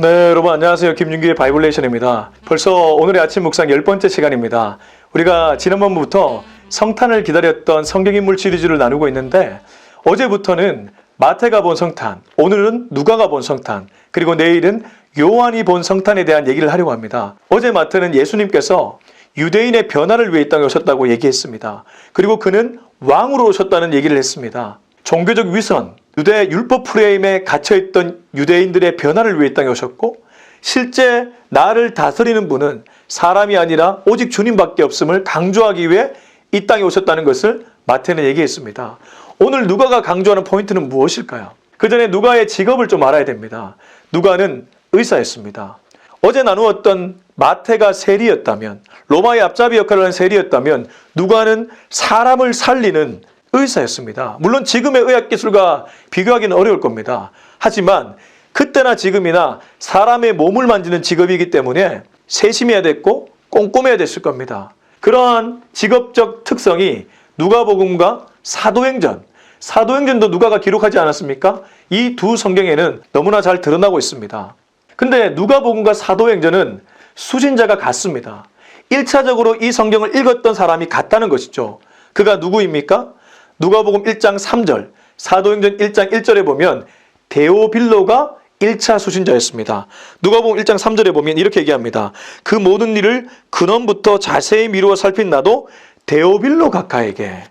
네, 여러분 안녕하세요. 김윤기의 바이블레이션입니다. 벌써 오늘의 아침 묵상 열 번째 시간입니다. 우리가 지난번부터 성탄을 기다렸던 성경인물 시리즈를 나누고 있는데 어제부터는 마태가 본 성탄, 오늘은 누가가 본 성탄, 그리고 내일은 요한이 본 성탄에 대한 얘기를 하려고 합니다. 어제 마태는 예수님께서 유대인의 변화를 위해 이 땅에 오셨다고 얘기했습니다. 그리고 그는 왕으로 오셨다는 얘기를 했습니다. 종교적 위선, 유대 율법 프레임에 갇혀있던 유대인들의 변화를 위해 이 땅에 오셨고 실제 나를 다스리는 분은 사람이 아니라 오직 주님밖에 없음을 강조하기 위해 이 땅에 오셨다는 것을 마태는 얘기했습니다. 오늘 누가가 강조하는 포인트는 무엇일까요? 그 전에 누가의 직업을 좀 알아야 됩니다. 누가는 의사였습니다. 어제 나누었던 마태가 세리였다면 로마의 앞잡이 역할을 한 세리였다면 누가는 사람을 살리는 의사였습니다. 물론 지금의 의학 기술과 비교하기는 어려울 겁니다. 하지만 그때나 지금이나 사람의 몸을 만지는 직업이기 때문에 세심해야 됐고 꼼꼼해야 됐을 겁니다. 그러한 직업적 특성이 누가복음과 사도행전, 사도행전도 누가가 기록하지 않았습니까? 이 두 성경에는 너무나 잘 드러나고 있습니다. 근데 누가복음과 사도행전은 수신자가 같습니다. 1차적으로 이 성경을 읽었던 사람이 같다는 것이죠. 그가 누구입니까? 누가복음 1장 3절, 사도행전 1장 1절에 보면 데오빌로가 1차 수신자였습니다. 누가복음 1장 3절에 보면 이렇게 얘기합니다. 그 모든 일을 근원부터 자세히 미루어 살핀 나도 데오빌로 각하에게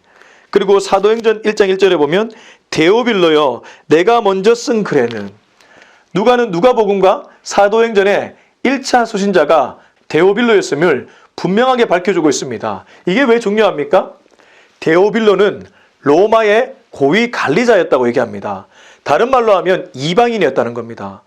그리고 사도행전 1장 1절에 보면 데오빌로여 내가 먼저 쓴 글에는 누가는 누가복음과 사도행전의 1차 수신자가 데오빌로였음을 분명하게 밝혀주고 있습니다. 이게 왜 중요합니까? 데오빌로는 로마의 고위 관리자였다고 얘기합니다. 다른 말로 하면 이방인이었다는 겁니다.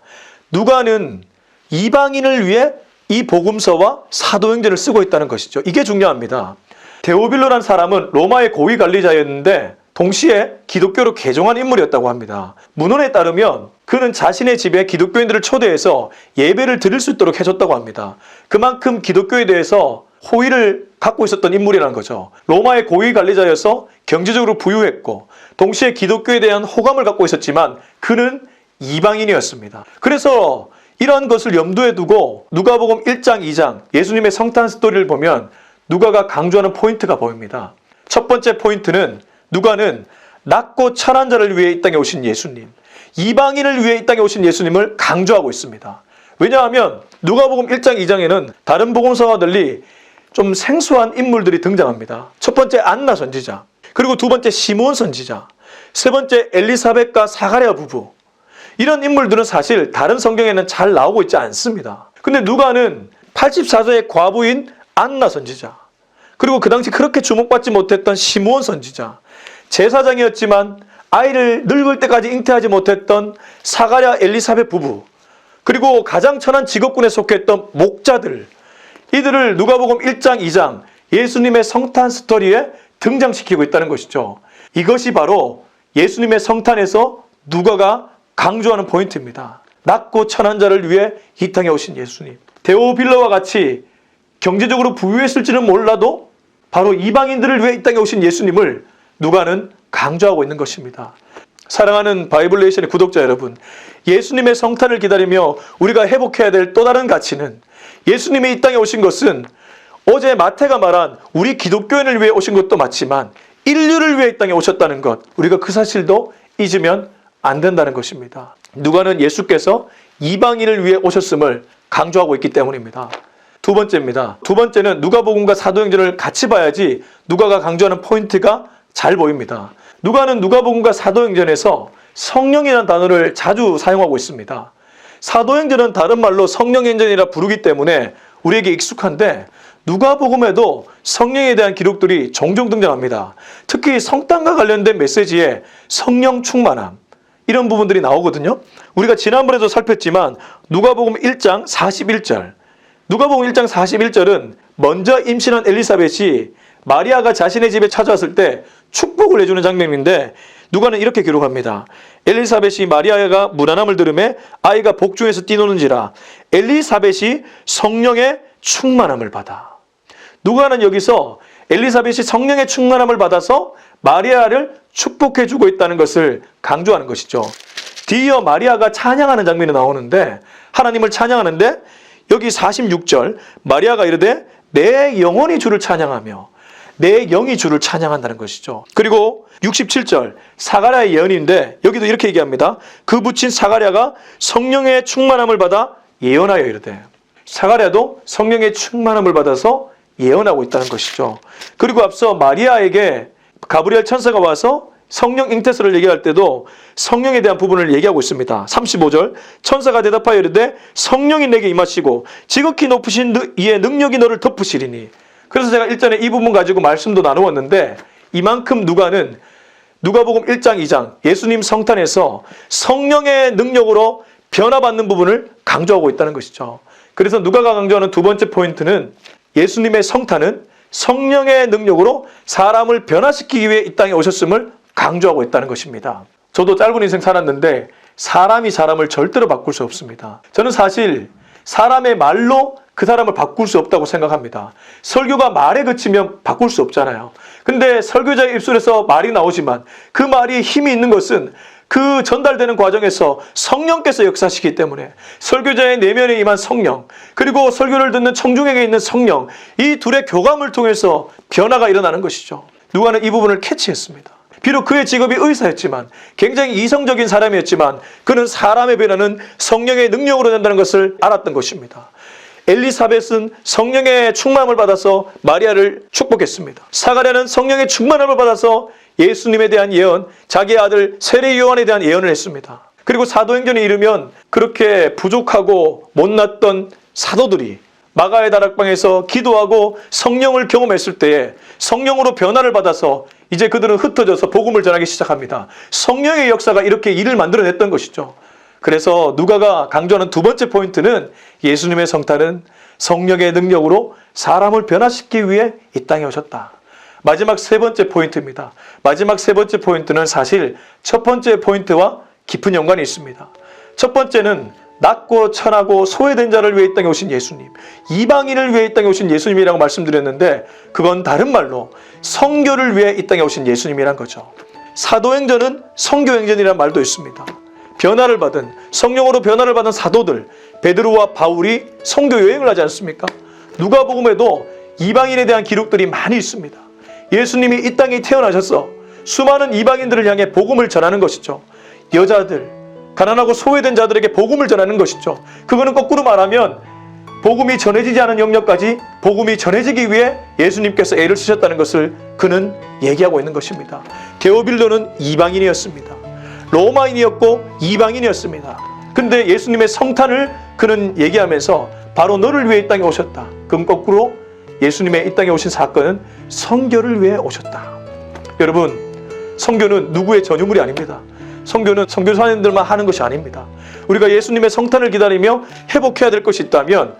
누가는 이방인을 위해 이 복음서와 사도행전을 쓰고 있다는 것이죠. 이게 중요합니다. 데오빌로란 사람은 로마의 고위 관리자였는데 동시에 기독교로 개종한 인물이었다고 합니다. 문헌에 따르면 그는 자신의 집에 기독교인들을 초대해서 예배를 드릴 수 있도록 해줬다고 합니다. 그만큼 기독교에 대해서 호의를 갖고 있었던 인물이라는 거죠. 로마의 고위 관리자여서 경제적으로 부유했고 동시에 기독교에 대한 호감을 갖고 있었지만 그는 이방인이었습니다. 그래서 이러한 것을 염두에 두고 누가복음 1장, 2장 예수님의 성탄 스토리를 보면 누가가 강조하는 포인트가 보입니다. 첫 번째 포인트는 누가는 낮고 천한 자를 위해 이 땅에 오신 예수님, 이방인을 위해 이 땅에 오신 예수님을 강조하고 있습니다. 왜냐하면 누가복음 1장, 2장에는 다른 복음서와 달리 좀 생소한 인물들이 등장합니다. 첫 번째 안나 선지자, 그리고 두 번째 시몬 선지자, 세 번째 엘리사벳과 사가랴 부부. 이런 인물들은 사실 다른 성경에는 잘 나오고 있지 않습니다. 근데 누가는 84세의 과부인 안나 선지자, 그리고 그 당시 그렇게 주목받지 못했던 시므온 선지자, 제사장이었지만 아이를 늙을 때까지 잉태하지 못했던 사가랴 엘리사벳 부부, 그리고 가장 천한 직업군에 속했던 목자들, 이들을 누가복음 1장, 2장 예수님의 성탄 스토리에 등장시키고 있다는 것이죠. 이것이 바로 예수님의 성탄에서 누가가 강조하는 포인트입니다. 낮고 천한 자를 위해 이 땅에 오신 예수님. 데오빌러와 같이 경제적으로 부유했을지는 몰라도 바로 이방인들을 위해 이 땅에 오신 예수님을 누가는 강조하고 있는 것입니다. 사랑하는 바이블레이션의 구독자 여러분, 예수님의 성탄을 기다리며 우리가 회복해야 될 또 다른 가치는 예수님이 이 땅에 오신 것은 어제 마태가 말한 우리 기독교인을 위해 오신 것도 맞지만 인류를 위해 이 땅에 오셨다는 것, 우리가 그 사실도 잊으면 안 된다는 것입니다. 누가는 예수께서 이방인을 위해 오셨음을 강조하고 있기 때문입니다. 두 번째입니다. 두 번째는 누가복음과 사도행전을 같이 봐야지 누가가 강조하는 포인트가 잘 보입니다. 누가는 누가복음과 사도행전에서 성령이라는 단어를 자주 사용하고 있습니다. 사도행전은 다른 말로 성령행전이라 부르기 때문에 우리에게 익숙한데 누가복음에도 성령에 대한 기록들이 종종 등장합니다. 특히 성탄과 관련된 메시지에 성령 충만함 이런 부분들이 나오거든요. 우리가 지난번에도 살폈지만 누가복음 1장 41절 누가복음 1장 41절은 먼저 임신한 엘리사벳이 마리아가 자신의 집에 찾아왔을 때 축복을 해주는 장면인데 누가는 이렇게 기록합니다. 엘리사벳이 마리아가 무난함을 들음에 아이가 복중에서 뛰노는지라 엘리사벳이 성령의 충만함을 받아. 누가는 여기서 엘리사벳이 성령의 충만함을 받아서 마리아를 축복해 주고 있다는 것을 강조하는 것이죠. 뒤이어 마리아가 찬양하는 장면이 나오는데 하나님을 찬양하는데 여기 46절 마리아가 이르되 내 영혼이 주를 찬양하며 내 영이 주를 찬양한다는 것이죠. 그리고 67절 사가랴의 예언인데 여기도 이렇게 얘기합니다. 그 붙인 사가랴가 성령의 충만함을 받아 예언하여 이르되 사가랴도 성령의 충만함을 받아서 예언하고 있다는 것이죠. 그리고 앞서 마리아에게 가브리엘 천사가 와서 성령 잉태서를 얘기할 때도 성령에 대한 부분을 얘기하고 있습니다. 35절 천사가 대답하여 이르되 성령이 내게 임하시고 지극히 높으신 느- 이의 능력이 너를 덮으시리니 그래서 제가 일전에 이 부분 가지고 말씀도 나누었는데 이만큼 누가는 누가복음 1장 2장 예수님 성탄에서 성령의 능력으로 변화받는 부분을 강조하고 있다는 것이죠. 그래서 누가가 강조하는 두 번째 포인트는 예수님의 성탄은 성령의 능력으로 사람을 변화시키기 위해 이 땅에 오셨음을 강조하고 있다는 것입니다. 저도 짧은 인생 살았는데 사람이 사람을 절대로 바꿀 수 없습니다. 저는 사실 사람의 말로 그 사람을 바꿀 수 없다고 생각합니다. 설교가 말에 그치면 바꿀 수 없잖아요. 근데 설교자의 입술에서 말이 나오지만 그 말이 힘이 있는 것은 그 전달되는 과정에서 성령께서 역사시기 때문에 설교자의 내면에 임한 성령 그리고 설교를 듣는 청중에게 있는 성령 이 둘의 교감을 통해서 변화가 일어나는 것이죠. 누가는 이 부분을 캐치했습니다. 비록 그의 직업이 의사였지만 굉장히 이성적인 사람이었지만 그는 사람의 변화는 성령의 능력으로 된다는 것을 알았던 것입니다. 엘리사벳은 성령의 충만함을 받아서 마리아를 축복했습니다. 사가랴는 성령의 충만함을 받아서 예수님에 대한 예언, 자기의 아들 세례 요한에 대한 예언을 했습니다. 그리고 사도행전에 이르면 그렇게 부족하고 못났던 사도들이 마가의 다락방에서 기도하고 성령을 경험했을 때에 성령으로 변화를 받아서 이제 그들은 흩어져서 복음을 전하기 시작합니다. 성령의 역사가 이렇게 일을 만들어냈던 것이죠. 그래서 누가가 강조하는 두 번째 포인트는 예수님의 성탄은 성령의 능력으로 사람을 변화시키기 위해 이 땅에 오셨다. 마지막 세 번째 포인트입니다. 마지막 세 번째 포인트는 사실 첫 번째 포인트와 깊은 연관이 있습니다. 첫 번째는 낮고 천하고 소외된 자를 위해 이 땅에 오신 예수님, 이방인을 위해 이 땅에 오신 예수님이라고 말씀드렸는데 그건 다른 말로 성교를 위해 이 땅에 오신 예수님이란 거죠. 사도행전은 성교행전이라는 말도 있습니다. 변화를 받은 성령으로 변화를 받은 사도들 베드로와 바울이 성교 여행을 하지 않습니까? 누가복음에도 이방인에 대한 기록들이 많이 있습니다. 예수님이 이 땅에 태어나셔서 수많은 이방인들을 향해 복음을 전하는 것이죠. 여자들, 가난하고 소외된 자들에게 복음을 전하는 것이죠. 그거는 거꾸로 말하면 복음이 전해지지 않은 영역까지 복음이 전해지기 위해 예수님께서 애를 쓰셨다는 것을 그는 얘기하고 있는 것입니다. 데오빌로는 이방인이었습니다. 로마인이었고 이방인이었습니다. 근데 예수님의 성탄을 그는 얘기하면서 바로 너를 위해 이 땅에 오셨다. 그럼 거꾸로 예수님의 이 땅에 오신 사건은 성교를 위해 오셨다. 여러분, 성교는 누구의 전유물이 아닙니다. 성교는 성교사님들만 하는 것이 아닙니다. 우리가 예수님의 성탄을 기다리며 회복해야 될 것이 있다면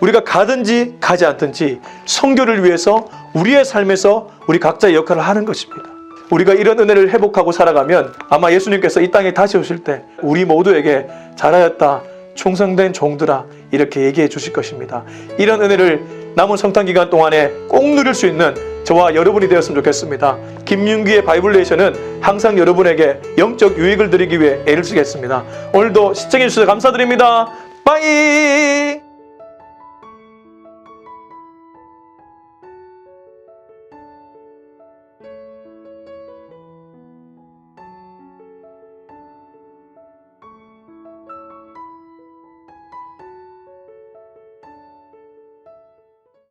우리가 가든지 가지 않든지 성교를 위해서 우리의 삶에서 우리 각자의 역할을 하는 것입니다. 우리가 이런 은혜를 회복하고 살아가면 아마 예수님께서 이 땅에 다시 오실 때 우리 모두에게 잘하였다 충성된 종들아 이렇게 얘기해 주실 것입니다. 이런 은혜를 남은 성탄 기간 동안에 꼭 누릴 수 있는 저와 여러분이 되었으면 좋겠습니다. 김윤기의 바이블레이션은 항상 여러분에게 영적 유익을 드리기 위해 애를 쓰겠습니다. 오늘도 시청해 주셔서 감사드립니다. 빠이!